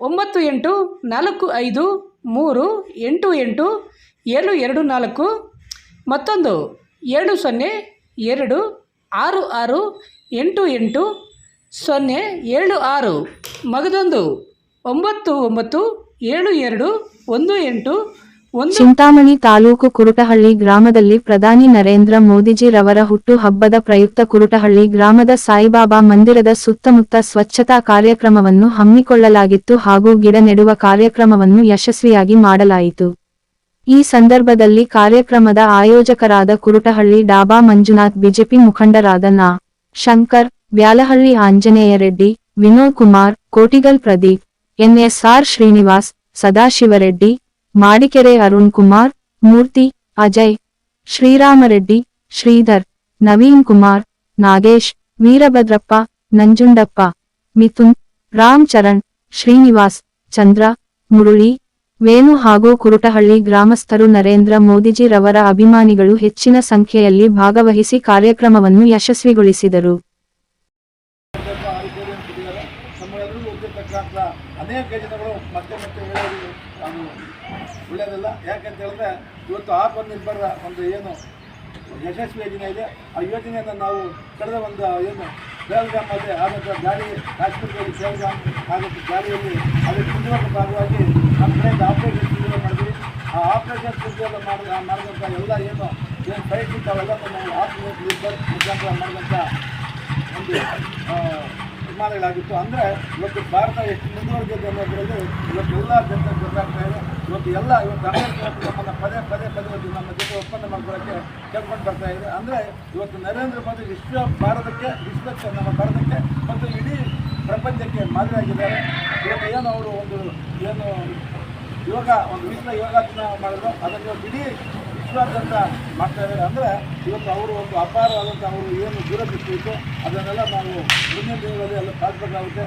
ಒಂಬತ್ತು ಎಂಟು, ನಾಲ್ಕು ಐದು, ಮೂರು, ಎಂಟು ಎಂಟು, ಏಳು ಎರಡು ನಾಲ್ಕು, ಮತ್ತೊಂದು ಏಳು ಸೊನ್ನೆ, ಎರಡು ಆರು ಆರು, ಎಂಟು ಎಂಟು, ಸೊನ್ನೆ ಏಳು ಆರು, ಮಗದೊಂದು ಒಂಬತ್ತು ಒಂಬತ್ತು, ಏಳು ಎರಡು, ಒಂದು ಎಂಟು ಚಿಂತಾಮಣಿ ತಾಲೂಕು ಕುರುಟಹಳ್ಳಿ ಗ್ರಾಮದಲ್ಲಿ ಪ್ರಧಾನಿ ನರೇಂದ್ರ ಮೋದಿಜಿರವರ ಹುಟ್ಟು ಹಬ್ಬದ ಪ್ರಯುಕ್ತ ಕುರುಟಹಳ್ಳಿ ಗ್ರಾಮದ ಸಾಯಿಬಾಬಾ ಮಂದಿರದ ಸುತ್ತಮುತ್ತ ಸ್ವಚ್ಛತಾ ಕಾರ್ಯಕ್ರಮವನ್ನು ಹಮ್ಮಿಕೊಳ್ಳಲಾಗಿತ್ತು ಹಾಗೂ ಗಿಡ ನೆಡುವ ಕಾರ್ಯಕ್ರಮವನ್ನು ಯಶಸ್ವಿಯಾಗಿ ಮಾಡಲಾಯಿತು. ಈ ಸಂದರ್ಭದಲ್ಲಿ ಕಾರ್ಯಕ್ರಮದ ಆಯೋಜಕರಾದ ಕುರುಟಹಳ್ಳಿ ಡಾಬಾ ಮಂಜುನಾಥ್, ಬಿಜೆಪಿ ಮುಖಂಡರಾದ ನಾ. ಶಂಕರ್, ಬ್ಯಾಲಹಳ್ಳಿ ಆಂಜನೇಯ ರೆಡ್ಡಿ, ವಿನೋದ್ ಕುಮಾರ್, ಕೋಟಿಗಲ್ ಪ್ರದೀಪ್, ಎನ್ಎಸ್ಆರ್ ಶ್ರೀನಿವಾಸ್ ಸದಾಶಿವರೆಡ್ಡಿ ಮಾಡಿಕೆರೆ ಅರುಣ್ ಕುಮಾರ್, ಮೂರ್ತಿ, ಅಜಯ್, ಶ್ರೀರಾಮರೆಡ್ಡಿ, ಶ್ರೀಧರ್, ನವೀನ್ ಕುಮಾರ್, ನಾಗೇಶ್, ವೀರಭದ್ರಪ್ಪ, ನಂಜುಂಡಪ್ಪ, ಮಿಥುನ್, ರಾಮ್ ಚರಣ್, ಶ್ರೀನಿವಾಸ್, ಚಂದ್ರ, ಮುರುಳಿ, ವೇಣು ಹಾಗೂ ಕುರುಟಹಳ್ಳಿ ಗ್ರಾಮಸ್ಥರು ನರೇಂದ್ರ ಮೋದಿಜಿರವರ ಅಭಿಮಾನಿಗಳು ಹೆಚ್ಚಿನ ಸಂಖ್ಯೆಯಲ್ಲಿ ಭಾಗವಹಿಸಿ ಕಾರ್ಯಕ್ರಮವನ್ನು ಯಶಸ್ವಿಗೊಳಿಸಿದರು. ಅನೇಕ ಜನಗಳು ಮತ್ತೆ ಮತ್ತೆ ಹೇಳೋದು ಅದು ಯಾಕಂತ ಹೇಳಿದ್ರೆ ಇವತ್ತು ಆತ್ಮನಿರ್ಭರ ಒಂದು ಏನು ಯಶಸ್ವಿ ಯೋಜನೆ ಇದೆ. ಆ ಯೋಜನೆಯನ್ನು ನಾವು ಕಳೆದ ಒಂದು ಏನು ಬೇಲ್ಗಾಮ್ ಅಲ್ಲಿ ನಂತರ ಗಾಳಿ ಕಾಶ್ಮೀರದಲ್ಲಿ ಬೇಲ್ಗ್ರಾಮ್ ಆಗುತ್ತೆ ಜಾರಿಯಲ್ಲಿ ಅಲ್ಲಿ ಮುಂದುವರೆದ ಭಾಗವಾಗಿ ನಮ್ಮ ಕಡೆಯಿಂದ ಆಪರೇಷನ್ ಶುರು ಮಾಡಿದ್ವಿ. ಆ ಆಪರೇಷನ್ ಶುರು ಮಾಡಿದ ಮಾಡಿದಂಥ ಎಲ್ಲ ಏನು ಏನು ಸೈಟ್ ಇದ್ದಾವೆಲ್ಲ ನಾವು ಆತ್ಮನಿರ್ಭರ್ ಮುಖಾಂತರ ಮಾಡಿದಂಥ ಒಂದು ನಿರ್ಮಾಣಗಳಾಗಿತ್ತು ಅಂದರೆ ಇವತ್ತು ಭಾರತ ಎಷ್ಟು ಮುಂದುವರೆದಿದೆ ಅನ್ನೋದರಲ್ಲಿ ಇವತ್ತು ಎಲ್ಲ ಜನತೆ ಗೊತ್ತಾಗ್ತಾ ಇದೆ ಇವತ್ತು ಎಲ್ಲ ಇವತ್ತು ಅಮೆರಿಕ ನಮ್ಮನ್ನು ಪದೇ ಪದೇ ಪದೇ ಇವತ್ತು ನಮ್ಮ ಜೊತೆ ಒಪ್ಪಂದ ಮಾಡ್ಕೊಳ್ಳೋಕ್ಕೆ ಕೇಳ್ಕೊಂಡು ಬರ್ತಾ ಇದೆ. ಅಂದರೆ ಇವತ್ತು ನರೇಂದ್ರ ಮೋದಿ ವಿಶ್ವ ಭಾರತಕ್ಕೆ, ವಿಶ್ವಕ್ಕೆ, ನಮ್ಮ ಭಾರತಕ್ಕೆ ಮತ್ತು ಇಡೀ ಪ್ರಪಂಚಕ್ಕೆ ಮಾದರಿಯಾಗಿದ್ದಾರೆ. ಇವತ್ತು ಏನು ಅವರು ಒಂದು, ಏನು ಯೋಗ, ಒಂದು ವಿಶ್ವ ಯೋಗ ದಿನ ಮಾಡಿದ್ರು. ಅದನ್ನು ಇವತ್ತು ಇಡೀ ವಿಶ್ವಾದ್ಯಂತ ಮಾಡ್ತಾ ಇದ್ದಾರೆ. ಅಂದರೆ ಇವತ್ತು ಅವರು ಒಂದು ಅಪಾರವಾದಂಥ ಅವರು ಏನು ದೂರದೃಷ್ಟಿ ಇತ್ತು. ಅದನ್ನೆಲ್ಲ ನಾವು ಮುಂದಿನ ದಿನಗಳಲ್ಲಿ ಎಲ್ಲ ಸಾಧಿಸಬೇಕಾಗುತ್ತೆ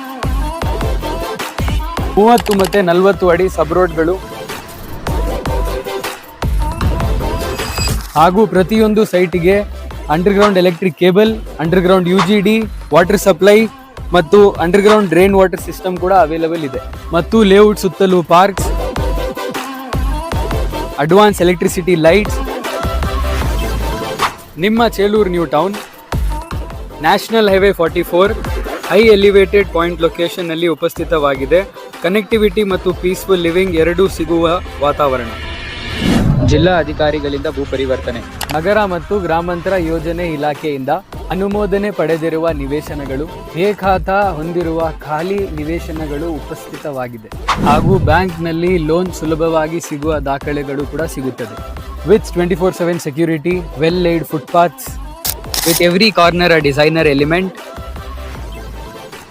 ಮೂವತ್ತು ಮತ್ತೆ ನಲವತ್ತು ಅಡಿ ಸಬ್ ರೋಡ್ಗಳು ಹಾಗೂ ಪ್ರತಿಯೊಂದು ಸೈಟಿಗೆ underground electric cable, underground U G D water supply ಮತ್ತು ಅಂಡರ್ಗ್ರೌಂಡ್ ಡ್ರೈನ್ ವಾಟರ್ ಸಿಸ್ಟಮ್ ಕೂಡ ಅವೈಲಬಲ್ ಇದೆ. ಮತ್ತು ಲೇಔಟ್ ಸುತ್ತಲೂ ಪಾರ್ಕ್ಸ್ ಅಡ್ವಾನ್ಸ್ ಎಲೆಕ್ಟ್ರಿಸಿಟಿ ಲೈಟ್ಸ್ ನಿಮ್ಮ Chelur new town national highway forty four high elevated point ಲೊಕೇಶನ್ನಲ್ಲಿ ಉಪಸ್ಥಿತವಾಗಿದೆ. ಕನೆಕ್ಟಿವಿಟಿ ಮತ್ತು ಪೀಸ್ಫುಲ್ ಲಿವಿಂಗ್ ಎರಡೂ ಸಿಗುವ ವಾತಾವರಣ. ಜಿಲ್ಲಾ ಅಧಿಕಾರಿಗಳಿಂದ ಭೂ ಪರಿವರ್ತನೆ. ನಗರ ಮತ್ತು ಗ್ರಾಮಾಂತರ ಯೋಜನೆ ಇಲಾಖೆಯಿಂದ ಅನುಮೋದನೆ ಪಡೆದಿರುವ ನಿವೇಶನಗಳು ಖಾತ ಹೊಂದಿರುವ ಖಾಲಿ ನಿವೇಶನಗಳು ಉಪಸ್ಥಿತವಾಗಿದೆ. ಹಾಗೂ ಬ್ಯಾಂಕ್ನಲ್ಲಿ ಲೋನ್ ಸುಲಭವಾಗಿ ಸಿಗುವ ದಾಖಲೆಗಳು ಕೂಡ ಸಿಗುತ್ತದೆ. With twenty four seven security well laid footpaths. With every corner a designer element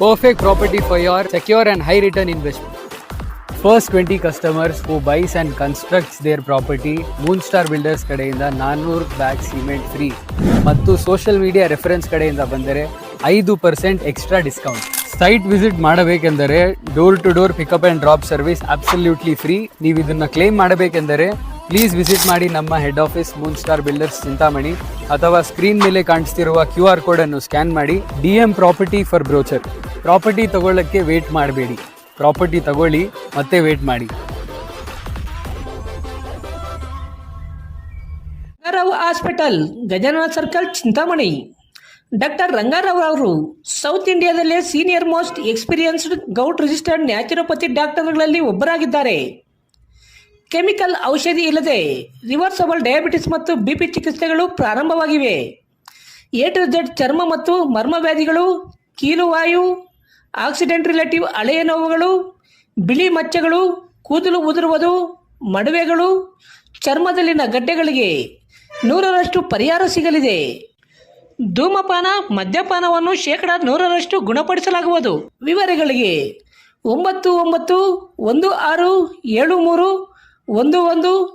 perfect property for your secure and high return investment. Twenty 20 customers who buys and constructs their property, Moonstar Builders ಕಡೆಯಿಂದ ನಾನ್ನೂರು bag cement free ಮತ್ತು social media reference ಕಡೆಯಿಂದ ಬಂದರೆ ಐದು percent extra discount site visit ಮಾಡಬೇಕೆಂದರೆ door to door pickup and drop service absolutely free ನೀವು ಇದನ್ನು claim ಮಾಡಬೇಕೆಂದರೆ ಪ್ಲೀಸ್ ವಿಸಿಟ್ ಮಾಡಿ ನಮ್ಮ head office Moonstar Builders Chintamani, ಅಥವಾ ಸ್ಕ್ರೀನ್ ಮೇಲೆ ಕಾಣಿಸ್ತಿರುವ ಕ್ಯೂ ಆರ್ ಕೋಡನ್ನು ಸ್ಕ್ಯಾನ್ ಮಾಡಿ D M property for brochure property ತಗೊಳ್ಳೋಕ್ಕೆ wait ಮಾಡಬೇಡಿ. ಪ್ರಾಪರ್ಟಿ ತಗೊಳ್ಳಿ, ಮತ್ತೆ ವೇಟ್ ಮಾಡಿ. Rangarao hospital Gajanana circle, Chintamani. Doctor Rangarao ಅವರು south ಇಂಡಿಯಾದಲ್ಲೇ senior most experienced gout registered naturopathy ಡಾಕ್ಟರ್ಗಳಲ್ಲಿ ಒಬ್ಬರಾಗಿದ್ದಾರೆ. ಕೆಮಿಕಲ್ ಔಷಧಿ ಇಲ್ಲದೆ ರಿವರ್ಸಬಲ್ ಡಯಾಬಿಟಿಸ್ ಮತ್ತು ಬಿ ಪಿ ಚಿಕಿತ್ಸೆಗಳು ಪ್ರಾರಂಭವಾಗಿವೆ. ಎ ಟು ಚರ್ಮ ಮತ್ತು ಮರ್ಮವ್ಯಾಧಿಗಳು ಕೀಲುವಾಯು ಆಕ್ಸಿಡೆಂಟ್ ರಿಲೇಟಿವ್ ಹಳೆಯ ನೋವುಗಳು, ಬಿಳಿ ಮಚ್ಚೆಗಳು, ಕೂದಲು ಉದುರುವುದು, ಮಡುವೆಗಳು, ಚರ್ಮದಲ್ಲಿನ ಗಡ್ಡೆಗಳಿಗೆ ನೂರರಷ್ಟು ಪರಿಹಾರ ಸಿಗಲಿದೆ. ಧೂಮಪಾನ, ಮದ್ಯಪಾನವನ್ನು ಶೇಕಡ ನೂರರಷ್ಟು ಗುಣಪಡಿಸಲಾಗುವುದು. ವಿವರಗಳಿಗೆ ಒಂಬತ್ತು ಒಂಬತ್ತು ಒಂದು ಆರು ಏಳು ಮೂರು ಒಂದು ಒಂದು